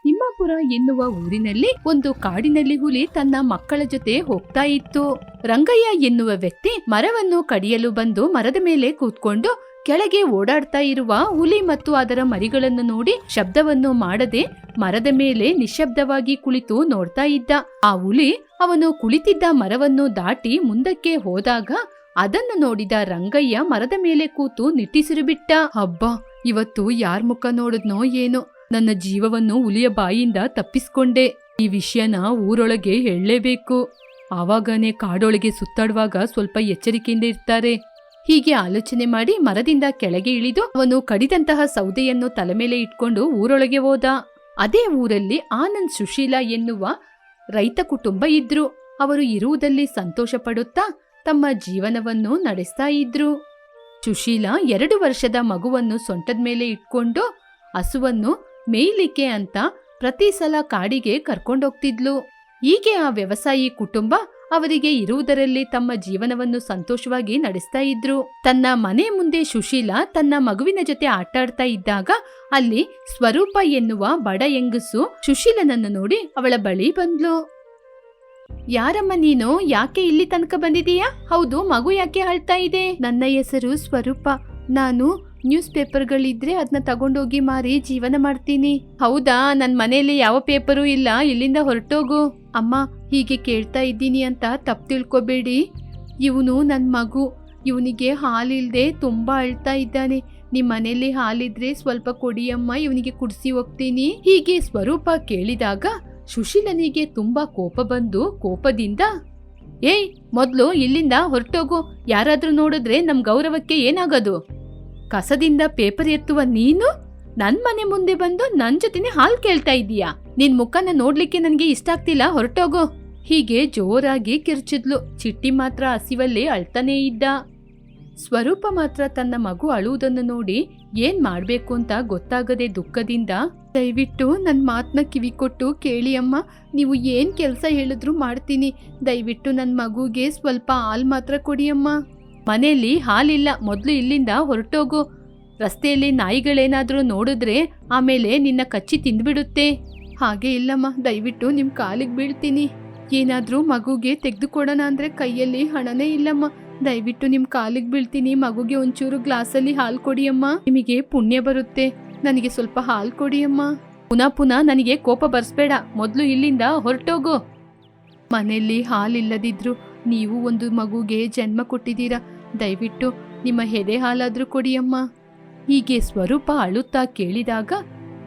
S1: ತಿಮ್ಮಾಪುರ ಎನ್ನುವ ಊರಿನಲ್ಲಿ ಒಂದು ಕಾಡಿನಲ್ಲಿ ಹುಲಿ ತನ್ನ ಮಕ್ಕಳ ಜೊತೆ ಹೋಗ್ತಾ ಇತ್ತು. ರಂಗಯ್ಯ ಎನ್ನುವ ವ್ಯಕ್ತಿ ಮರವನ್ನು ಕಡಿಯಲು ಬಂದು ಮರದ ಮೇಲೆ ಕೂತ್ಕೊಂಡು ಕೆಳಗೆ ಓಡಾಡ್ತಾ ಇರುವ ಹುಲಿ ಮತ್ತು ಅದರ ಮರಿಗಳನ್ನು ನೋಡಿ ಶಬ್ದವನ್ನು ಮಾಡದೆ ಮರದ ಮೇಲೆ ನಿಶ್ಶಬ್ದವಾಗಿ ಕುಳಿತು ನೋಡ್ತಾ ಇದ್ದ. ಆ ಹುಲಿ ಅವನು ಕುಳಿತಿದ್ದ ಮರವನ್ನು ದಾಟಿ ಮುಂದಕ್ಕೆ ಹೋದಾಗ ಅದನ್ನು ನೋಡಿದ ರಂಗಯ್ಯ ಮರದ ಮೇಲೆ ಕೂತು ನಿಟ್ಟಿಸಿರು ಬಿಟ್ಟ. ಹಬ್ಬ ಇವತ್ತು ಯಾರ್ ಮುಖ ನೋಡಿದ್ನೋ ಏನೋ ನನ್ನ ಜೀವವನ್ನು ಹುಲಿಯ ಬಾಯಿಯಿಂದ ತಪ್ಪಿಸ್ಕೊಂಡೆ. ಈ ವಿಷಯನ ಊರೊಳಗೆ ಹೇಳಲೇಬೇಕು. ಆವಾಗನೇ ಕಾಡೊಳಗೆ ಸುತ್ತಾಡುವಾಗ ಸ್ವಲ್ಪ ಎಚ್ಚರಿಕೆಯಿಂದ ಇರ್ತಾರೆ. ಹೀಗೆ ಆಲೋಚನೆ ಮಾಡಿ ಮರದಿಂದ ಕೆಳಗೆ ಇಳಿದು ಅವನು ಕಡಿದಂತಹ ಸೌದೆಯನ್ನು ತಲೆ ಮೇಲೆ ಇಟ್ಕೊಂಡು ಊರೊಳಗೆ ಹೋದ. ಅದೇ ಊರಲ್ಲಿ ಆನಂದ್ ಸುಶೀಲ ಎನ್ನುವ ರೈತ ಕುಟುಂಬ ಇದ್ರು. ಅವರು ಇರುವುದಲ್ಲಿ ಸಂತೋಷ ಪಡುತ್ತಾ ತಮ್ಮ ಜೀವನವನ್ನು ನಡೆಸ್ತಾ ಇದ್ರು. ಸುಶೀಲಾ ಎರಡು ವರ್ಷದ ಮಗುವನ್ನು ಸೊಂಟದ ಮೇಲೆ ಇಟ್ಕೊಂಡು ಹಸುವನ್ನು ಮೇಯ್ಲಿಕ್ಕೆ ಅಂತ ಪ್ರತಿ ಸಲ ಕಾಡಿಗೆ ಕರ್ಕೊಂಡೋಗ್ತಿದ್ಲು. ಹೀಗೆ ಆ ವ್ಯವಸಾಯಿ ಕುಟುಂಬ ಅವರಿಗೆ ಇರುವುದರಲ್ಲಿ ತಮ್ಮ ಜೀವನವನ್ನು ಸಂತೋಷವಾಗಿ ನಡೆಸ್ತಾ ಇದ್ರು. ತನ್ನ ಮನೆ ಮುಂದೆ ಸುಶೀಲ ತನ್ನ ಮಗುವಿನ ಜೊತೆ ಆಟಾಡ್ತಾ ಇದ್ದಾಗ ಅಲ್ಲಿ ಸ್ವರೂಪ ಎನ್ನುವ ಬಡ ಎಂಗಸು ಸುಶೀಲನನ್ನು ನೋಡಿ ಅವಳ ಬಳಿ ಬಂದ್ಲು. ಯಾರಮ್ಮ ನೀನು? ಯಾಕೆ ಇಲ್ಲಿ ತನಕ ಬಂದಿದೀಯಾ? ಹೌದು, ಮಗು ಯಾಕೆ ಅಳ್ತಾ ಇದೆ? ನನ್ನ ಹೆಸರು ಸ್ವರೂಪ. ನಾನು ನ್ಯೂಸ್ ಪೇಪರ್ಗಳಿದ್ರೆ ಅದನ್ನ ತಗೊಂಡೋಗಿ ಮಾರಿ ಜೀವನ ಮಾಡ್ತೀನಿ. ಹೌದಾ? ನನ್ನ ಮನೆಯಲ್ಲಿ ಯಾವ ಪೇಪರು ಇಲ್ಲ. ಇಲ್ಲಿಂದ ಹೊರಟೋಗು. ಅಮ್ಮ, ಹೀಗೆ ಕೇಳ್ತಾ ಇದ್ದೀನಿ ಅಂತ ತಪ್ಪು ತಿಳ್ಕೊಬೇಡಿ. ಇವನು ನನ್ನ ಮಗು. ಇವನಿಗೆ ಹಾಲಿಲ್ಲದೆ ತುಂಬಾ ಅಳ್ತಾ ಇದ್ದಾನೆ. ನಿಮ್ಮ ಮನೆಯಲ್ಲಿ ಹಾಲಿದ್ರೆ ಸ್ವಲ್ಪ ಕೊಡಿಯಮ್ಮ ಇವನಿಗೆ ಕುಡಿಸಿ ಹೋಗ್ತೀನಿ. ಹೀಗೆ ಸ್ವರೂಪ ಕೇಳಿದಾಗ ಸುಶೀಲನಿಗೆ ತುಂಬಾ ಕೋಪ ಬಂದು ಕೋಪದಿಂದ, ಏಯ್, ಮೊದಲು ಇಲ್ಲಿಂದ ಹೊರಟೋಗು. ಯಾರಾದರೂ ನೋಡಿದ್ರೆ ನಮ್ಮ ಗೌರವಕ್ಕೆ ಏನಾಗೋದು? ಕಸದಿಂದ ಪೇಪರ್ ಎತ್ತುವ ನೀನು? ನನ್ ಮನೆ ಮುಂದೆ ಬಂದು ನನ್ ಜೊತೆನೆ ಹಾಲ್ ಕೇಳ್ತಾ ಇದೀಯಾ? ನಿನ್ ಮುಖನ ನೋಡ್ಲಿಕ್ಕೆ ನನ್ಗೆ ಇಷ್ಟ ಆಗ್ತಿಲ್ಲ, ಹೊರಟೋಗು. ಹೀಗೆ ಜೋರಾಗಿ ಕಿರ್ಚಿದ್ಲು. ಚಿಟ್ಟಿ ಮಾತ್ರ ಹಸಿವಲ್ಲಿ ಅಳ್ತಾನೇ ಇದ್ದ. ಸ್ವರೂಪ ಮಾತ್ರ ತನ್ನ ಮಗು ಅಳುವುದನ್ನು ನೋಡಿ ಏನ್ ಮಾಡ್ಬೇಕು ಅಂತ ಗೊತ್ತಾಗದೆ ದುಃಖದಿಂದ, ದಯವಿಟ್ಟು ನನ್ ಮಾತನ್ನ ಕಿವಿ ಕೊಟ್ಟು ಕೇಳಿ ಅಮ್ಮ. ನೀವು ಏನ್ ಕೆಲಸ ಹೇಳಿದ್ರು ಮಾಡ್ತೀನಿ. ದಯವಿಟ್ಟು ನನ್ ಮಗುಗೆ ಸ್ವಲ್ಪ ಹಾಲ್ ಮಾತ್ರ ಕೊಡಿ ಅಮ್ಮ. ಮನೆಯಲ್ಲಿ ಹಾಲಿಲ್ಲ. ಮೊದಲು ಇಲ್ಲಿಂದ ಹೊರಟೋಗು. ರಸ್ತೆಯಲ್ಲಿ ನಾಯಿಗಳೇನಾದರೂ ನೋಡಿದ್ರೆ ಆಮೇಲೆ ನಿನ್ನ ಕಚ್ಚಿ ತಿಂದ್ಬಿಡುತ್ತೆ. ಹಾಗೆ ಇಲ್ಲಮ್ಮ, ದಯವಿಟ್ಟು ನಿಮ್ಮ ಕಾಲಿಗೆ ಬೀಳ್ತೀನಿ. ಏನಾದರೂ ಮಗುಗೆ ತೆಗೆದುಕೊಡೋಣ ಅಂದರೆ ಕೈಯಲ್ಲಿ ಹಣನೇ ಇಲ್ಲಮ್ಮ. ದಯವಿಟ್ಟು ನಿಮ್ಮ ಕಾಲಿಗೆ ಬೀಳ್ತೀನಿ. ಮಗುಗೆ ಒಂಚೂರು ಗ್ಲಾಸಲ್ಲಿ ಹಾಲು ಕೊಡಿ ಅಮ್ಮ ನಿಮಗೆ ಪುಣ್ಯ ಬರುತ್ತೆ. ನನಗೆ ಸ್ವಲ್ಪ ಹಾಲು ಕೊಡಿ ಅಮ್ಮ ಪುನಃ ಪುನಃ ನನಗೆ ಕೋಪ ಬರ್ಸ್ಬೇಡ. ಮೊದಲು ಇಲ್ಲಿಂದ ಹೊರಟೋಗು. ಮನೆಯಲ್ಲಿ ಹಾಲಿಲ್ಲದಿದ್ರು ನೀವು ಒಂದು ಮಗುಗೆ ಜನ್ಮ ಕೊಟ್ಟಿದ್ದೀರಾ? ದಯವಿಟ್ಟು ನಿಮ್ಮ ಎದೆ ಹಾಲಾದ್ರೂ ಕೊಡಿಯಮ್ಮ. ಹೀಗೆ ಸ್ವರೂಪ ಅಳುತ್ತಾ ಕೇಳಿದಾಗ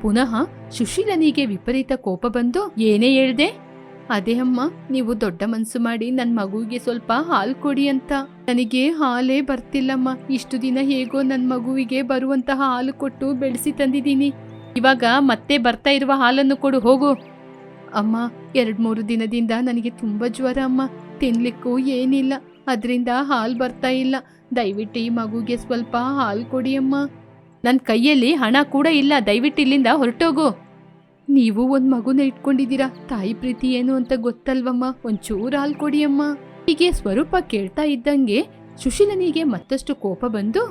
S1: ಪುನಃ ಸುಶೀಲನಿಗೆ ವಿಪರೀತ ಕೋಪ ಬಂದು, ಏನೇ ಹೇಳ್ದೆ? ಅದೇ ಅಮ್ಮ, ನೀವು ದೊಡ್ಡ ಮನಸ್ಸು ಮಾಡಿ ನನ್ನ ಮಗುವಿಗೆ ಸ್ವಲ್ಪ ಹಾಲು ಕೊಡಿ ಅಂತ. ನನಗೆ ಹಾಲೇ ಬರ್ತಿಲ್ಲಮ್ಮ. ಇಷ್ಟು ದಿನ ಹೇಗೋ ನನ್ನ ಮಗುವಿಗೆ ಬರುವಂತಹ ಹಾಲು ಕೊಟ್ಟು ಬೆಳೆಸಿ ತಂದಿದ್ದೀನಿ. ಇವಾಗ ಮತ್ತೆ ಬರ್ತಾ ಇರುವ ಹಾಲನ್ನು ಕೊಡು, ಹೋಗು. ಅಮ್ಮ ಎರಡ್ ಮೂರು ದಿನದಿಂದ ನನಗೆ ತುಂಬಾ ಜ್ವರ ಅಮ್ಮ. ತಿನ್ಲಿಕ್ಕೂ ಏನಿಲ್ಲ. ಅದರಿಂದ ಹಾಲು ಬರ್ತಾ ಇಲ್ಲ. ದಯವಿಟ್ಟು ಈ ಮಗುಗೆ ಸ್ವಲ್ಪ ಹಾಲು ಕೊಡಿ ಅಮ್ಮ ನನ್ನ ಕೈಯಲ್ಲಿ ಹಣ ಕೂಡ ಇಲ್ಲ. ದಯವಿಟ್ಟು ಇಲ್ಲಿಂದ ಹೊರಟೋಗು. ನೀವು ಒಂದು ಮಗುನ ಇಟ್ಕೊಂಡಿದ್ದೀರಾ? ತಾಯಿ ಪ್ರೀತಿ ಏನು ಅಂತ ಗೊತ್ತಲ್ವಮ್ಮ? ಒಂಚೂರು ಹಾಲು ಕೊಡಿ ಅಮ್ಮ ಹೀಗೆ ಸ್ವರೂಪ ಕೇಳ್ತಾ ಇದ್ದಂಗೆ ಸುಶೀಲನಿಗೆ ಮತ್ತಷ್ಟು ಕೋಪ ಬಂದು,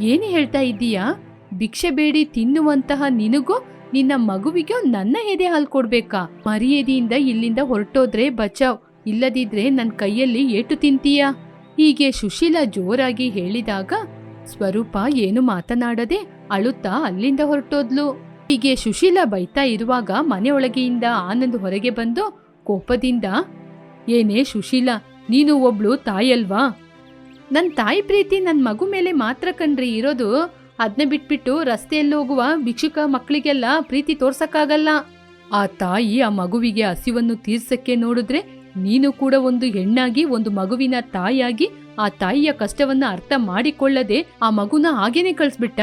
S1: ಏನು ಹೇಳ್ತಾ ಇದ್ದೀಯಾ? ಭಿಕ್ಷೆ ಬೇಡಿ, ತಿನ್ನುವಂತಹ ನಿನಗೂ ನಿನ್ನ ಮಗುವಿಗೆ ನನ್ನ ಎದೆ ಹಾಲು ಕೊಡ್ಬೇಕಾ? ಮರ್ಯಾದೆಯಿಂದ ಇಲ್ಲಿಂದ ಹೊರಟೋದ್ರೆ ಬಚಾವ್. ಇಲ್ಲದಿದ್ರೆ ನನ್ನ ಕೈಯಲ್ಲಿ ಏಟು ತಿಂತೀಯ? ಹೀಗೆ ಸುಶೀಲ ಜೋರಾಗಿ ಹೇಳಿದಾಗ ಸ್ವರೂಪ ಏನು ಮಾತನಾಡದೆ ಅಳುತ್ತಾ ಅಲ್ಲಿಂದ ಹೊರಟೋದ್ಲು. ಹೀಗೆ ಸುಶೀಲ ಬೈತಾ ಇರುವಾಗ ಮನೆಯೊಳಗೆಯಿಂದ ಆನಂದ್ ಹೊರಗೆ ಬಂದು ಕೋಪದಿಂದ, ಏನೇ ಸುಶೀಲ, ನೀನು ಒಬ್ಳು ತಾಯಲ್ವಾ ನನ್ನ ತಾಯಿ ಪ್ರೀತಿ ನನ್ನ ಮಗು ಮೇಲೆ ಮಾತ್ರ ಕಣ್ರಿ, ಇರೋದು ಅದನ್ನ ಬಿಟ್ಬಿಟ್ಟು ರಸ್ತೆಯಲ್ಲಿ ಹೋಗುವ ಭಿಕ್ಷುಕ ಮಕ್ಕಳಿಗೆಲ್ಲ ಪ್ರೀತಿ ತೋರ್ಸಕ್ಕಾಗಲ್ಲ. ಆ ತಾಯಿ ಆ ಮಗುವಿಗೆ ಹಸಿವನ್ನು ತೀರ್ಸಕ್ಕೆ ನೋಡಿದ್ರೆ ನೀನು ಕೂಡ ಒಂದು ಹೆಣ್ಣಾಗಿ, ಒಂದು ಮಗುವಿನ ತಾಯಿಯಾಗಿ ಆ ತಾಯಿಯ ಕಷ್ಟವನ್ನ ಅರ್ಥ ಮಾಡಿಕೊಳ್ಳದೆ ಆ ಮಗುನ ಹಾಗೇನೆ ಕಳಿಸ್ಬಿಟ್ಟ?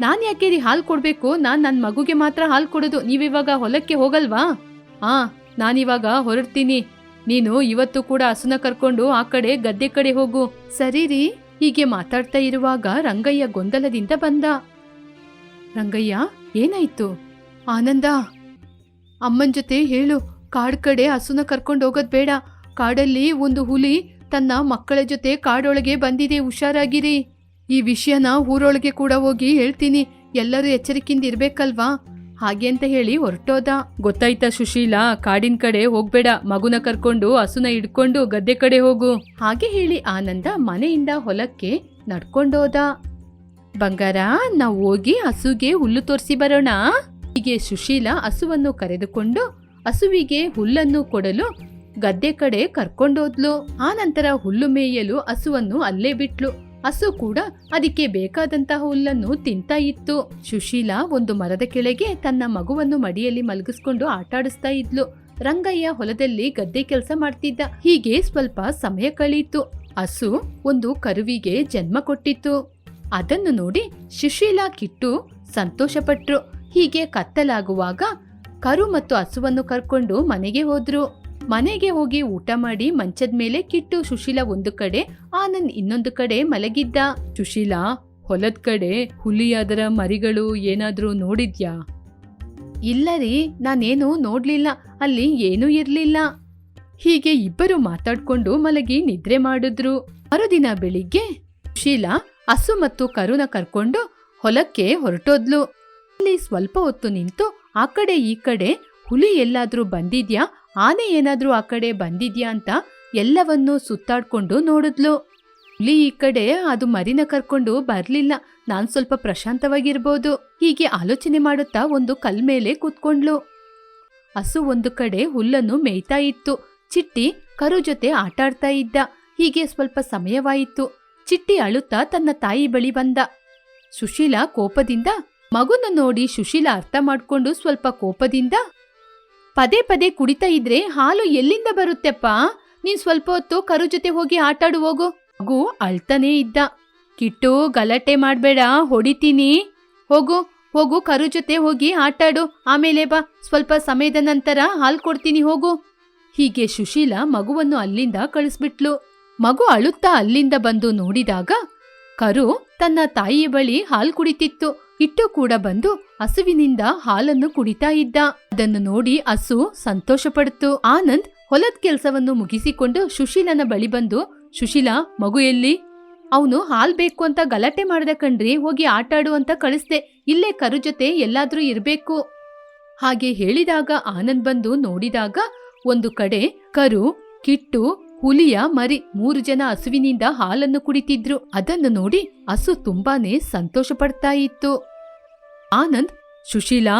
S1: ನಾನ್ ಯಾಕೆ ರೀ ಹಾಲು ಕೊಡ್ಬೇಕು? ನಾನ್ ನನ್ ಮಗುಗೆ ಮಾತ್ರ ಹಾಲು ಕೊಡೋದು. ನೀವಿವಾಗ ಹೊಲಕ್ಕೆ ಹೋಗಲ್ವಾ? ಆ, ನಾನಿವಾಗ ಹೊರಡ್ತೀನಿ. ನೀನು ಇವತ್ತು ಕೂಡ ಹಸುನ ಕರ್ಕೊಂಡು ಆ ಕಡೆ, ಗದ್ದೆ ಕಡೆ ಹೋಗು. ಸರಿ ರೀ. ಹೀಗೆ ಮಾತಾಡ್ತಾ ಇರುವಾಗ ರಂಗಯ್ಯ ಗೊಂದಲದಿಂದ ಬಂದ. ರಂಗಯ್ಯ, ಏನಾಯ್ತು? ಆನಂದ, ಅಮ್ಮನ ಜೊತೆ ಹೇಳು. ಕಾಡ್ ಕಡೆ ಹಸುನ ಕರ್ಕೊಂಡು ಹೋಗೋದು ಬೇಡ. ಕಾಡಲ್ಲಿ ಒಂದು ಹುಲಿ ತನ್ನ ಮಕ್ಕಳ ಜೊತೆ ಕಾಡೊಳಗೆ ಬಂದಿದೆ. ಹುಷಾರಾಗಿರಿ. ಈ ವಿಷಯನ ಊರೊಳಗೆ ಕೂಡ ಹೋಗಿ ಹೇಳ್ತೀನಿ. ಎಲ್ಲರೂ ಎಚ್ಚರಿಕೆಯಿಂದ ಇರ್ಬೇಕಲ್ವಾ? ಹಾಗೆ ಅಂತ ಹೇಳಿ ಹೊರಟೋದ. ಗೊತ್ತಾಯ್ತಾ ಸುಶೀಲಾ ಕಾಡಿನ ಕಡೆ ಹೋಗ್ಬೇಡ. ಮಗುನ ಕರ್ಕೊಂಡು ಹಸುನ ಹಿಡ್ಕೊಂಡು ಗದ್ದೆ ಕಡೆ ಹೋಗು. ಹಾಗೆ ಹೇಳಿ ಆನಂದ ಮನೆಯಿಂದ ಹೊಲಕ್ಕೆ ನಡ್ಕೊಂಡೋದ. ಬಂಗಾರ ನಾವು ಹೋಗಿ ಹಸುಗೆ ಹುಲ್ಲು ತೋರಿಸಿ ಬರೋಣ. ಹೀಗೆ ಸುಶೀಲ ಹಸುವನ್ನು ಕರೆದುಕೊಂಡು ಹಸುವಿಗೆ ಹುಲ್ಲನ್ನು ಕೊಡಲು ಗದ್ದೆ ಕಡೆ ಕರ್ಕೊಂಡೋದ್ಲು ಆ ನಂತರ ಹುಲ್ಲು ಮೇಯಲು ಹಸುವನ್ನು ಅಲ್ಲೇ ಬಿಟ್ಲು. ಹಸು ಕೂಡ ಅದಕ್ಕೆ ಬೇಕಾದಂತಹ ಹುಲ್ಲನ್ನು ತಿಂತಾ ಇತ್ತು. ಸುಶೀಲಾ ಒಂದು ಮರದ ಕೆಳಗೆ ತನ್ನ ಮಗುವನ್ನು ಮಡಿಯಲ್ಲಿ ಮಲಗಿಸ್ಕೊಂಡು ಆಟಾಡಿಸ್ತಾ ಇದ್ಲು. ರಂಗಯ್ಯ ಹೊಲದಲ್ಲಿ ಗದ್ದೆ ಕೆಲಸ ಮಾಡ್ತಿದ್ದ. ಹೀಗೆ ಸ್ವಲ್ಪ ಸಮಯ ಕಳೆಯಿತು ಹಸು ಒಂದು ಕರುವಿಗೆ ಜನ್ಮ ಕೊಟ್ಟಿತ್ತು. ಅದನ್ನು ನೋಡಿ ಸುಶೀಲಾ ಕಿಟ್ಟು ಸಂತೋಷಪಟ್ರು. ಹೀಗೆ ಕತ್ತಲಾಗುವಾಗ ಕರು ಮತ್ತು ಹಸುವನ್ನು ಕರ್ಕೊಂಡು ಮನೆಗೆ ಹೋದ್ರು. ಮನೆಗೆ ಹೋಗಿ ಊಟ ಮಾಡಿ ಮಂಚದ ಮೇಲೆ ಕಿಟ್ಟು ಸುಶೀಲ ಒಂದು ಕಡೆ, ಆನಂದ್ ಇನ್ನೊಂದು ಕಡೆ ಮಲಗಿದ್ದ. ಸುಶೀಲ, ಹೊಲದ ಕಡೆ ಹುಲಿಯಾದರ ಮರಿಗಳು ಏನಾದರೂ ನೋಡಿದ್ಯಾ? ಇಲ್ಲ ರೀ, ನಾನೇನು ನೋಡ್ಲಿಲ್ಲ, ಅಲ್ಲಿ ಏನೂ ಇರಲಿಲ್ಲ. ಹೀಗೆ ಇಬ್ಬರು ಮಾತಾಡ್ಕೊಂಡು ಮಲಗಿ ನಿದ್ರೆ ಮಾಡಿದ್ರು. ಮರುದಿನ ಬೆಳಿಗ್ಗೆ ಸುಶೀಲ ಹಸು ಮತ್ತು ಕರುನ ಕರ್ಕೊಂಡು ಹೊಲಕ್ಕೆ ಹೊರಟೋದ್ಲು. ಅಲ್ಲಿ ಸ್ವಲ್ಪ ಹೊತ್ತು ನಿಂತು ಆ ಕಡೆ ಈ ಕಡೆ ಹುಲಿ ಎಲ್ಲಾದ್ರೂ ಬಂದಿದ್ಯಾ? ಆನೆ ಏನಾದ್ರೂ ಆ ಕಡೆ ಬಂದಿದ್ಯಾ ಅಂತ ಎಲ್ಲವನ್ನೂ ಸುತ್ತಾಡ್ಕೊಂಡು ನೋಡಿದ್ಲು. ಹುಲಿ ಈ ಕಡೆ ಅದು ಮರಿನ ಕರ್ಕೊಂಡು ಬರಲಿಲ್ಲ. ನಾನು ಸ್ವಲ್ಪ ಪ್ರಶಾಂತವಾಗಿರ್ಬೋದು. ಹೀಗೆ ಆಲೋಚನೆ ಮಾಡುತ್ತಾ ಒಂದು ಕಲ್ ಮೇಲೆ ಕೂತ್ಕೊಂಡ್ಲು. ಹಸು ಒಂದು ಕಡೆ ಹುಲ್ಲನ್ನು ಮೇಯ್ತಾ ಇತ್ತು. ಚಿಟ್ಟಿ ಕರು ಜೊತೆ ಆಟಾಡ್ತಾ ಇದ್ದ. ಹೀಗೆ ಸ್ವಲ್ಪ ಸಮಯವಾಯಿತು. ಚಿಟ್ಟಿ ಅಳುತ್ತಾ ತನ್ನ ತಾಯಿ ಬಳಿ ಬಂದ. ಸುಶೀಲ ಕೋಪದಿಂದ ಮಗುನ ನೋಡಿ ಸುಶೀಲ ಅರ್ಥ ಮಾಡ್ಕೊಂಡು ಸ್ವಲ್ಪ ಕೋಪದಿಂದ, ಪದೇ ಪದೇ ಕುಡಿತಾ ಇದ್ರೆ ಹಾಲು ಎಲ್ಲಿಂದ ಬರುತ್ತೆಪ್ಪ? ನೀನ್ ಸ್ವಲ್ಪ ಹೊತ್ತು ಕರು ಜೊತೆ ಹೋಗಿ ಆಟಾಡು ಹೋಗು. ಮಗು ಅಳ್ತಾನೇ ಇದ್ದ. ಕಿಟ್ಟು, ಗಲಾಟೆ ಮಾಡ್ಬೇಡ, ಹೊಡಿತೀನಿ. ಹೋಗು ಹೋಗು, ಕರು ಜೊತೆ ಹೋಗಿ ಆಟಾಡು. ಆಮೇಲೆ ಬಾ, ಸ್ವಲ್ಪ ಸಮಯದ ನಂತರ ಹಾಲು ಕೊಡ್ತೀನಿ, ಹೋಗು. ಹೀಗೆ ಸುಶೀಲ ಮಗುವನ್ನು ಅಲ್ಲಿಂದ ಕಳಿಸ್ಬಿಟ್ಲು. ಮಗು ಅಳುತ್ತಾ ಅಲ್ಲಿಂದ ಬಂದು ನೋಡಿದಾಗ ಕರು ತನ್ನ ತಾಯಿಯ ಬಳಿ ಹಾಲು ಕುಡಿತಿತ್ತು. ಇಟ್ಟು ಕೂಡ ಬಂದು ಹಸುವಿನಿಂದ ಹಾಲನ್ನು ಕುಡಿತಾ ಇದ್ದ. ಅದನ್ನು ನೋಡಿ ಹಸು ಸಂತೋಷ ಪಡ್ತು ಆನಂದ್ ಹೊಲದ ಕೆಲಸವನ್ನು ಮುಗಿಸಿಕೊಂಡು ಸುಶೀಲನ ಬಳಿ ಬಂದು, ಸುಶೀಲ, ಮಗು ಎಲ್ಲಿ? ಅವನು ಹಾಲ್ ಬೇಕು ಅಂತ ಗಲಾಟೆ ಮಾಡ್ದ ಕಣ್ರಿ, ಹೋಗಿ ಆಟಾಡು ಅಂತ ಕಳಿಸ್ದೆ. ಇಲ್ಲೇ ಕರು ಜೊತೆ ಎಲ್ಲಾದ್ರೂ ಇರಬೇಕು. ಹಾಗೆ ಹೇಳಿದಾಗ ಆನಂದ್ ಬಂದು ನೋಡಿದಾಗ ಒಂದು ಕಡೆ ಕರು, ಕಿಟ್ಟು, ಹುಲಿಯ ಮರಿ ಮೂರು ಜನ ಹಸುವಿನಿಂದ ಹಾಲನ್ನು ಕುಡಿತಿದ್ರು. ಅದನ್ನು ನೋಡಿ ಹಸು ತುಂಬಾನೇ ಸಂತೋಷ ಪಡ್ತಾ ಇತ್ತು. ಆನಂದ್, ಸುಶೀಲಾ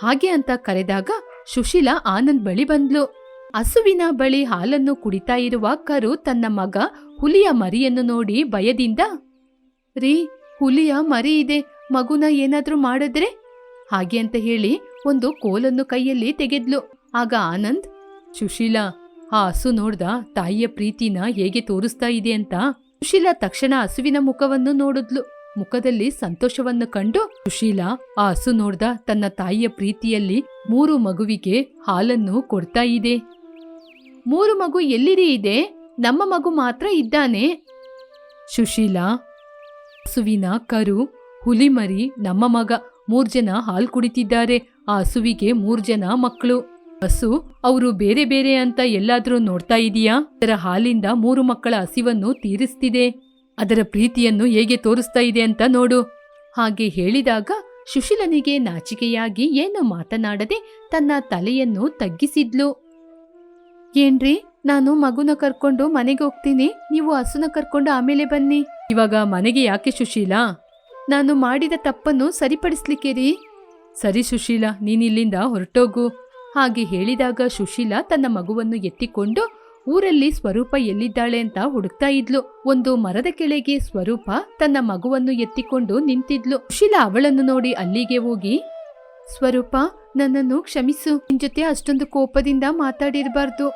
S1: ಹಾಗೆ ಅಂತ ಕರೆದಾಗ ಸುಶೀಲಾ ಆನಂದ್ ಬಳಿ ಬಂದ್ಲು. ಹಸುವಿನ ಬಳಿ ಹಾಲನ್ನು ಕುಡಿತಾ ಇರುವ ಕರು ತನ್ನ ಮಗ ಹುಲಿಯ ಮರಿಯನ್ನು ನೋಡಿ ಭಯದಿಂದ, ರೀ, ಹುಲಿಯ ಮರಿ ಇದೆ, ಮಗುನ ಏನಾದ್ರೂ ಮಾಡಿದ್ರೆ? ಹಾಗೆ ಅಂತ ಹೇಳಿ ಒಂದು ಕೋಲನ್ನು ಕೈಯಲ್ಲಿ ತೆಗೆದ್ಲು. ಆಗ ಆನಂದ್, ಸುಶೀಲಾ, ಆ ಹಸು ನೋಡ್ದ, ತಾಯಿಯ ಪ್ರೀತಿನ ಹೇಗೆ ತೋರಿಸ್ತಾ ಇದೆ ಅಂತ? ಸುಶೀಲಾ ತಕ್ಷಣ ಹಸುವಿನ ಮುಖವನ್ನು ನೋಡಿದ್ಲು. ಮುಖದಲ್ಲಿ ಸಂತೋಷವನ್ನು ಕಂಡು ಸುಶೀಲಾ ಆ ಹಸು ನೋಡ್ದ ತನ್ನ ತಾಯಿಯ ಪ್ರೀತಿಯಲ್ಲಿ ಮೂರು ಮಗುವಿಗೆ ಹಾಲನ್ನು ಕೊಡ್ತಾ ಇದೆ. ಮೂರು ಮಗು ಎಲ್ಲಿರಿ ಇದೆ? ನಮ್ಮ ಮಗು ಮಾತ್ರ ಇದ್ದಾನೆ. ಸುಶೀಲಾ, ಹಸುವಿನ ಕರು, ಹುಲಿಮರಿ, ನಮ್ಮ ಮಗ ಮೂರು ಜನ ಹಾಲು ಕುಡಿತಿದ್ದಾರೆ. ಆ ಹಸುವಿಗೆ ಮೂರ್ ಜನ ಮಕ್ಕಳು. ಹಸು, ಅವರು ಬೇರೆ ಬೇರೆ ಅಂತ ಎಲ್ಲಾದರೂ ನೋಡ್ತಾ ಇದೀಯಾ? ಅದರ ಹಾಲಿಂದ ಮೂರು ಮಕ್ಕಳ ಹಸಿವನ್ನು ತೀರಿಸ್ತಿದೆ. ಅದರ ಪ್ರೀತಿಯನ್ನು ಹೇಗೆ ತೋರಿಸ್ತಾ ಇದೆ ಅಂತ ನೋಡು. ಹಾಗೆ ಹೇಳಿದಾಗ ಸುಶೀಲನಿಗೆ ನಾಚಿಕೆಯಾಗಿ ಏನು ಮಾತನಾಡದೆ ತನ್ನ ತಲೆಯನ್ನು ತಗ್ಗಿಸಿದ್ಲು. ಏನ್ರಿ, ನಾನು ಮಗುನ ಕರ್ಕೊಂಡು ಮನೆಗೆ ಹೋಗ್ತೀನಿ. ನೀವು ಹಸುನ ಕರ್ಕೊಂಡು ಆಮೇಲೆ ಬನ್ನಿ. ಇವಾಗ ಮನೆಗೆ ಯಾಕೆ ಸುಶೀಲಾ? ನಾನು ಮಾಡಿದ ತಪ್ಪನ್ನು ಸರಿಪಡಿಸ್ಲಿಕ್ಕೆ ರೀ ಸರಿ ಸುಶೀಲ, ನೀನಿಲ್ಲಿಂದ ಹೊರಟೋಗು. ಹಾಗೆ ಹೇಳಿದಾಗ ಸುಶೀಲ ತನ್ನ ಮಗುವನ್ನು ಎತ್ತಿಕೊಂಡು ಊರಲ್ಲಿ ಸ್ವರೂಪ ಎಲ್ಲಿದ್ದಾಳೆ ಅಂತ ಹುಡುಕ್ತಾ ಇದ್ಲು. ಒಂದು ಮರದ ಕೆಳಗೆ ಸ್ವರೂಪ ತನ್ನ ಮಗುವನ್ನು ಎತ್ತಿಕೊಂಡು ನಿಂತಿದ್ಲು. ಶಿಲಾ ಅವಳನ್ನು ನೋಡಿ ಅಲ್ಲಿಗೆ ಹೋಗಿ, ಸ್ವರೂಪ, ನನ್ನನ್ನು ಕ್ಷಮಿಸು. ನಿನ್ ಜೊತೆ ಅಷ್ಟೊಂದು ಕೋಪದಿಂದ ಮಾತಾಡಿರಬಾರ್ದು.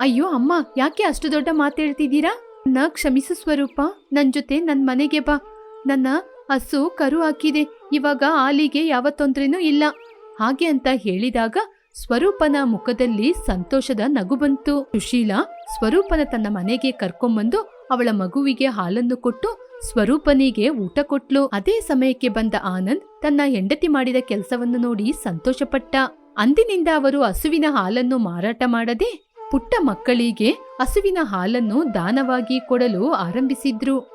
S1: ಅಯ್ಯೋ, ಅಮ್ಮ, ಯಾಕೆ ಅಷ್ಟು ದೊಡ್ಡ ಮಾತೇಳ್ತಿದ್ದೀರಾ ನನ್ನ ಕ್ಷಮಿಸು ಸ್ವರೂಪ, ನನ್ ಜೊತೆ ನನ್ ಮನೆಗೆ ಬಾ. ನನ್ನ ಹಸು ಕರು ಹಾಕಿದೆ. ಇವಾಗ ಆಲಿಗೆ ಯಾವ ತೊಂದ್ರೆನೂ ಇಲ್ಲ. ಹಾಗೆ ಅಂತ ಹೇಳಿದಾಗ ಸ್ವರೂಪನ ಮುಖದಲ್ಲಿ ಸಂತೋಷದ ನಗು ಬಂತು. ಸುಶೀಲಾ ಸ್ವರೂಪನ ತನ್ನ ಮನೆಗೆ ಕರ್ಕೊಂಬಂದು ಅವಳ ಮಗುವಿಗೆ ಹಾಲನ್ನು ಕೊಟ್ಟು ಸ್ವರೂಪನಿಗೆ ಊಟ ಕೊಟ್ಲು. ಅದೇ ಸಮಯಕ್ಕೆ ಬಂದ ಆನಂದ್ ತನ್ನ ಹೆಂಡತಿ ಮಾಡಿದ ಕೆಲಸವನ್ನು ನೋಡಿ ಸಂತೋಷಪಟ್ಟ. ಅಂದಿನಿಂದ ಅವರು ಹಸುವಿನ ಹಾಲನ್ನು ಮಾರಾಟ ಮಾಡದೆ ಪುಟ್ಟ ಮಕ್ಕಳಿಗೆ ಹಸುವಿನ ಹಾಲನ್ನು ದಾನವಾಗಿ ಕೊಡಲು ಆರಂಭಿಸಿದ್ರು.